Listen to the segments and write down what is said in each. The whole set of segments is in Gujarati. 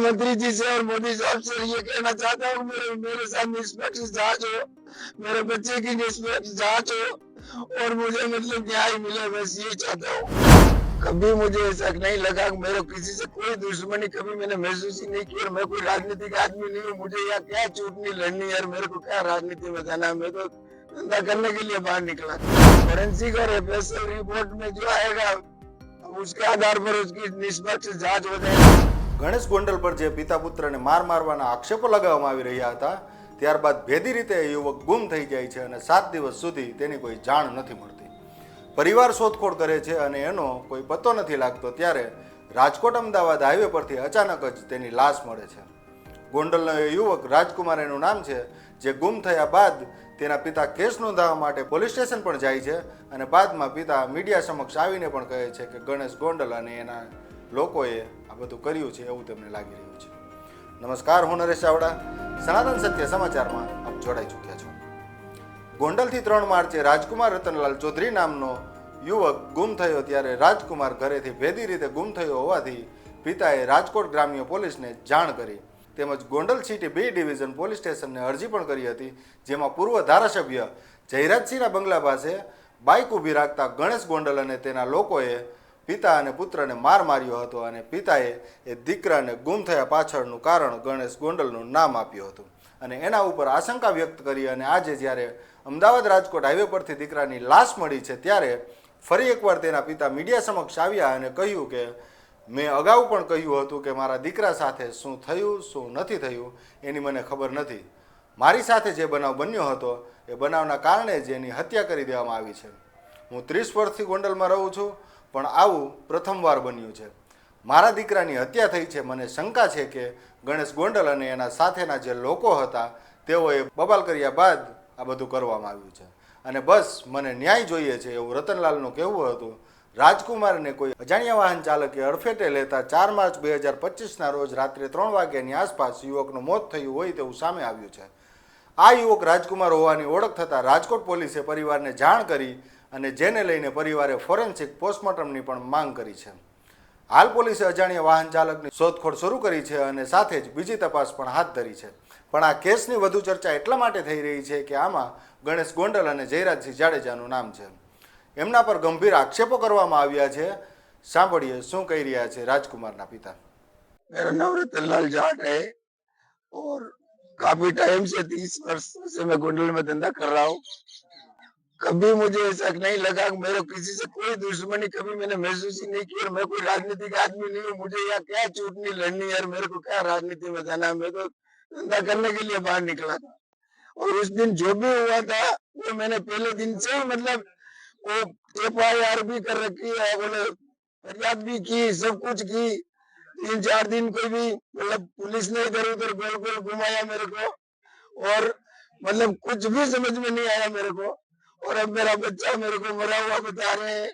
गृह मंत्री जी से और मोदी साहब से ये कहना चाहता हूँ, मेरे मेरे साथ निष्पक्ष जाँच हो, मेरे बच्चे की निष्पक्ष जाँच हो, और मुझे मतलब न्याय मिले बस ये चाहता हूँ। कभी मुझे शक नहीं लगा मेरे किसी से कोई दुश्मनी कभी मैंने महसूस ही नहीं की, और मैं कोई राजनीतिक आदमी नहीं हूँ, मुझे यहाँ क्या चूटनी लड़नी है मेरे को क्या राजनीति में जाना है, मैं तो धंधा करने के लिए बाहर निकला। फॉरेंसिक और रिपोर्ट में जो आएगा, उसके आधार पर उसकी निष्पक्ष जाँच हो जाएगी। ગણેશ ગોંડલ પર જે પિતા પુત્રને માર મારવાના આક્ષેપો લગાવવામાં આવી રહ્યા હતા, ત્યારબાદ ભેદી રીતે એ યુવક ગુમ થઈ જાય છે અને સાત દિવસ સુધી તેની કોઈ જાણ નથી મળતી. પરિવાર શોધખોળ કરે છે અને એનો કોઈ પત્તો નથી લાગતો, ત્યારે રાજકોટ અમદાવાદ હાઈવે પરથી અચાનક જ તેની લાશ મળે છે. ગોંડલનો એ યુવક રાજકુમાર એનું નામ છે, જે ગુમ થયા બાદ તેના પિતા કેસ નોંધાવવા માટે પોલીસ સ્ટેશન પણ જાય છે અને બાદમાં પિતા મીડિયા સમક્ષ આવીને પણ કહે છે કે ગણેશ ગોંડલ અને એના લોકોએ બધું કર્યું છે એવું તેમને લાગી રહ્યું છે. નમસ્કાર, હું નરેશ ચાવડા. સનાતન સત્ય સમાચારમાં આપ જોડાઈ ચૂક્યા છો. ગોંડલથી ત્રણ માર્ચે રાજકુમાર રતનલાલ ચૌધરી નામનો યુવક ગુમ થયો ત્યારે રાજકુમાર ઘરેથી ભેદી રીતે ગુમ થયો હોવાથી પિતાએ રાજકોટ ગ્રામ્ય પોલીસને જાણ કરી. તેમજ Gondal city B division police સ્ટેશનને અરજી પણ કરી હતી, જેમાં પૂર્વ ધારાસભ્ય જયરાજસિંહના બંગલા પાસે બાઇક ઊભી રાખતા ગણેશ ગોંડલ અને તેના લોકોએ પિતા અને પુત્રને માર માર્યો હતો અને પિતાએ એ દીકરાને ગુમ થયા પાછળનું કારણ ગણેશ ગોંડલનું નામ આપ્યું હતું. અને એના ઉપર આશંકા વ્યક્ત કરી અને આજે જ્યારે અમદાવાદ રાજકોટ હાઈવે પરથી દીકરાની લાશ મળી છે ત્યારે ફરી એકવાર તેના પિતા મીડિયા સમક્ષ આવ્યા અને કહ્યું કે, મેં અગાઉ પણ કહ્યું હતું કે મારા દીકરા સાથે શું થયું, શું નથી થયું, એની મને ખબર નથી. મારી સાથે જે બનાવ બન્યો હતો, એ બનાવના કારણે જ એની હત્યા કરી દેવામાં આવી છે. હું ત્રીસ વર્ષથી ગોંડલમાં રહું છું પણ આવું પ્રથમવાર બન્યું છે. મારા દીકરાની હત્યા થઈ છે, મને શંકા છે કે ગણેશ ગોંડલ અને એના સાથેના જે લોકો હતા, તેઓએ બબાલ કર્યા બાદ આ બધું કરવામાં આવ્યું છે. અને બસ, મને ન્યાય જોઈએ છે એવું રતનલાલનું કહેવું હતું. રાજકુમારને કોઈ અજાણ્યા વાહન ચાલકે અડફેટે લેતા ચાર માર્ચ બે હજાર પચીસના રોજ રાત્રે ત્રણ વાગ્યાની આસપાસ યુવકનું મોત થયું હોય તેવું સામે આવ્યું છે. આ યુવક રાજકુમાર હોવાની ઓળખ થતાં રાજકોટ પોલીસે પરિવારને જાણ કરી અને જેને લઈને પરિવારે ફોરેન્સિક પોસ્ટમોર્ટમની પણ માંગ કરી છે હાલ પોલીસે અજાણ્યા વાહન ચાલકની શોધખોળ શરૂ કરી છે અને સાથે જ બીજી તપાસ પણ હાથ ધરી છે પણ આ કેસની વધુ ચર્ચા એટલા માટે થઈ રહી છે કે આમાં ગણેશ ગોંડલ અને જયરાજસિંહ જાડેજાનું નામ છે એમના પર ગંભીર આક્ષેપો કરવામાં આવ્યા છે સાંભળીએ શું કહી રહ્યા છે રાજકુમારના પિતા मेरा नाम रतनलाल जाट है और काफी टाइम से तीस वर्ष से मैं गोंडल में धंधा कर रहा हूँ कभी मुझे शक नहीं लगा कि मेरे किसी से कोई दुश्मनी कभी मैंने महसूस ही नहीं की और मैं कोई राजनीतिक आदमी नहीं हूँ। मुझे यहाँ क्या चूटनी लड़नी है मेरे को क्या राजनीति में जाना है? मैं तो धंधा करने के लिए बाहर निकला था। और उस दिन जो भी हुआ था, वो मैंने पहले दिन से ही मतलब वो एफ़ आई आर भी कर रखी है, बोले फरियाद भी की, सब कुछ की। तीन चार दिन कोई भी मतलब पुलिस ने इधर उधर गोल गोल घुमाया मेरे को और मतलब कुछ भी समझ में नहीं आया मेरे को। और अब मेरा बच्चा मेरे को मरा हुआ बता रहे हैं।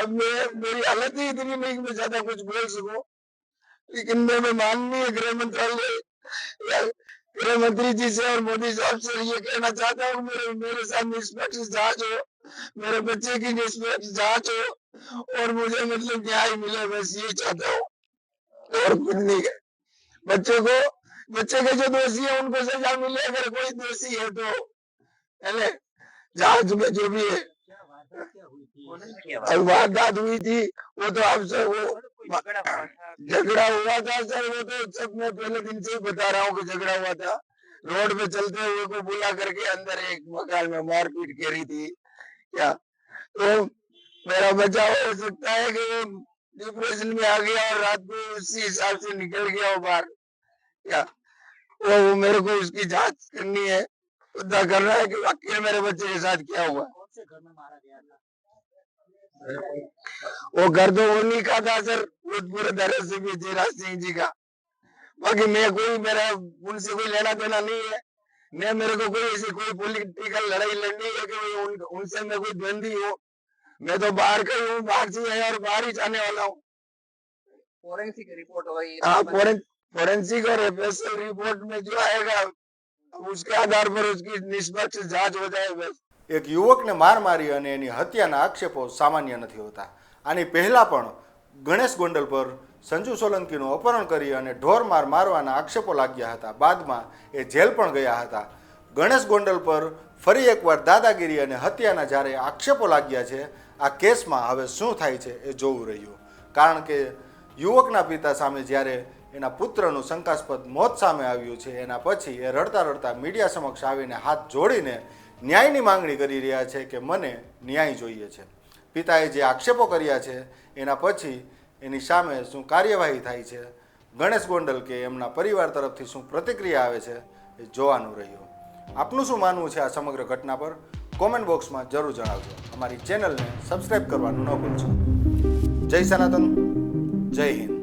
अब मैं मेरी हालत ही इतनी नहीं मैं ज़्यादा कुछ बोल सकूँ। लेकिन मैं, मैं माननीय गृह मंत्रालय गृह मंत्री जी से और मोदी साहब से ये कहना चाहता हूँ मेरे मेरे साथ निष्पक्ष जाँच हो मेरे बच्चे की निष्पक्ष जाँच हो और मुझे मतलब न्याय मिले बस ये चाहता हूँ। और कुछ नहीं है। बच्चे को बच्चे के जो दोषी है उनको सजा मिले अगर कोई दोषी है तो पहले जाँच में जो भी है। और वारदात हुई थी वो तो आप सब वो झगड़ा हुआ था? सर वो तो सब मैं पहले दिन से ही बता रहा हूँ कि झगड़ा हुआ था। रोड पे चलते हुए को बुला करके अंदर एक मकान में मारपीट करी थी। क्या? तो मेरा बचाव हो सकता है कि वो डिप्रेशन में आ गया और रात को उसी हिसाब से निकल गया वो बाहर। क्या? वो मेरे को उसकी जाँच करनी है। मुद्दा कर रहा है कि आखिर मेरे बच्चे के साथ क्या हुआ? वो घर तो उन्हीं का था सर भूतपूर्व दरअसल से भी जयराज सिंह जी का। बाकी मैं कोई मेरा उनसे कोई लेना देना नहीं है। मैं मेरे को कोई ऐसी कोई पोलिटिकल लड़ाई लड़नी है कि उन, उनसे मैं कोई द्वंदी हो। मैं तो बाहर का हूँ बाहर से है और बाहर ही जाने वाला हूँ। फोरेंसिक रिपोर्ट हो रही हाँ फोरेंसिक और रिपोर्ट में जो आएगा उसके आधार पर उसकी निष्पक्ष जांच हो जाए बस એક યુવકને માર મારી અને એની હત્યાના આક્ષેપો સામાન્ય નથી હોતા આની પહેલાં પણ ગણેશ ગોંડલ પર સંજુ સોલંકીનું અપહરણ કરી અને ઢોર માર મારવાના આક્ષેપો લાગ્યા હતા બાદમાં એ જેલ પણ ગયા હતા ગણેશ ગોંડલ પર ફરી એકવાર દાદાગીરી અને હત્યાના જ્યારે આક્ષેપો લાગ્યા છે આ કેસમાં હવે શું થાય છે એ જોવું રહ્યું કારણ કે યુવકના પિતા સામે જ્યારે એના પુત્રનું શંકાસ્પદ મોત સામે આવ્યું છે. એના પછી એ રડતા રડતા મીડિયા સમક્ષ આવીને હાથ જોડીને ન્યાયની માંગણી કરી રહ્યા છે કે મને ન્યાય જોઈએ છે. પિતાએ જે આક્ષેપો કર્યા છે, એના પછી એની સામે શું કાર્યવાહી થાય છે? ગણેશ ગોંડલ કે એમના પરિવાર તરફથી શું પ્રતિક્રિયા આવે છે એ જોવાનું રહ્યું. આપનું શું માનવું છે આ સમગ્ર ઘટના પર? કોમેન્ટ બોક્સમાં જરૂર જણાવજો. અમારી ચેનલને સબસ્ક્રાઈબ કરવાનું ન ભૂલશો. જય સનાતન, જય હિન્દ.